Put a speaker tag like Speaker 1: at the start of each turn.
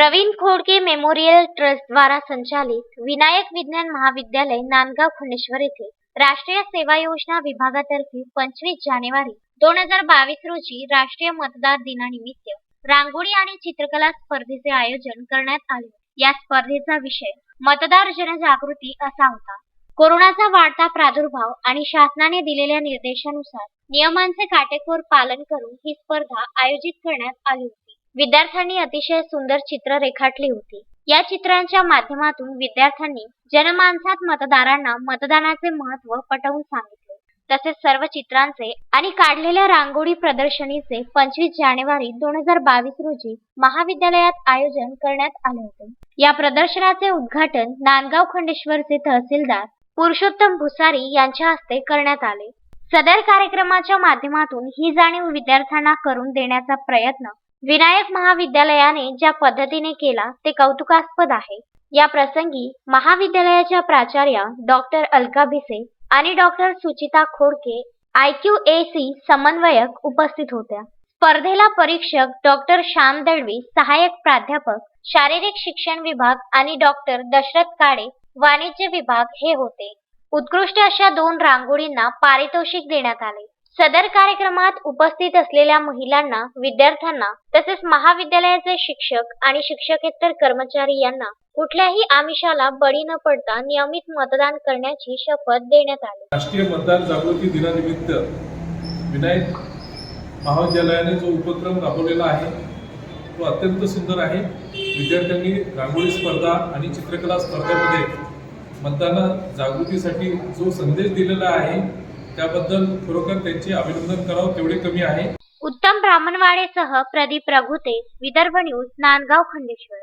Speaker 1: Pravin Khodke memorial trust द्वारा संचालित विनायक विज्ञान महाविद्यालय नांदगाव खंडेश्वर येथे राष्ट्रीय सेवा योजना विभागातर्फे पंचवीस जानेवारी दोन हजार बावीस रोजी राष्ट्रीय मतदार दिनानिमित्त रांगोळी आणि चित्रकला स्पर्धेचे आयोजन करण्यात आले. या स्पर्धेचा विषय मतदार जनजागृती असा होता. कोरोनाचा वाढता प्रादुर्भाव आणि शासनाने दिलेल्या निर्देशानुसार नियमांचे काटेकोर पालन करून ही स्पर्धा आयोजित करण्यात आली होती. विद्यार्थ्यांनी अतिशय सुंदर चित्र रेखाटली होती. या चित्रांच्या माध्यमातून विद्यार्थ्यांनी जनमानसात मतदारांना मतदानाचे महत्त्व पटवून सांगितले. तसेच सर्व चित्रांचे आणि काढलेल्या रांगोळी प्रदर्शनीचे पंचवीस जानेवारी दोन हजार बावीस रोजी महाविद्यालयात आयोजन करण्यात आले होते. या प्रदर्शनाचे उद्घाटन नांदगाव खंडेश्वरचे तहसीलदार पुरुषोत्तम भुसारी यांच्या हस्ते करण्यात आले. सदर कार्यक्रमाच्या माध्यमातून ही जाणीव विद्यार्थ्यांना करून देण्याचा प्रयत्न विनायक महाविद्यालयाने ज्या पद्धतीने केला ते कौतुकास्पद आहे. या प्रसंगी महाविद्यालयाच्या प्राचार्या डॉक्टर अलका भिसे आणि doctor Suchita Khodke I Q A C समन्वयक उपस्थित होत्या. स्पर्धेला परीक्षक डॉक्टर श्याम दळवी सहाय्यक प्राध्यापक शारीरिक शिक्षण विभाग आणि डॉक्टर दशरथ काळे वाणिज्य विभाग हे होते. उत्कृष्ट अशा दोन रांगोळींना पारितोषिक देण्यात आले. सदर कार्यक्रमात उपस्थित असलेल्या महिलांना विद्यार्थ्यांना तसेच महाविद्यालयाचे शिक्षक आणि शिक्षकेतर कर्मचारी यांना कुठल्याही आमिषाला बळी न पडता नियमित मतदान करण्याची शपथ देण्यात आली.
Speaker 2: राष्ट्रीय मतदार जागृती दिनानिमित्त विनायक महाविद्यालयाने जो उपक्रम राबवलेला आहे तो अत्यंत सुंदर आहे. विद्यार्थ्यांनी रांगोळी स्पर्धा आणि चित्रकला स्पर्धेमध्ये मतदाना जागृतीसाठी जो संदेश दिलेला आहे त्याबद्दल खरोखर त्यांचे अभिनंदन करावं तेवढे कमी आहे.
Speaker 1: उत्तम ब्राह्मणवाडेसह प्रदीप रघुते विदर्भ न्यूज नांदगाव खंडेश्वर.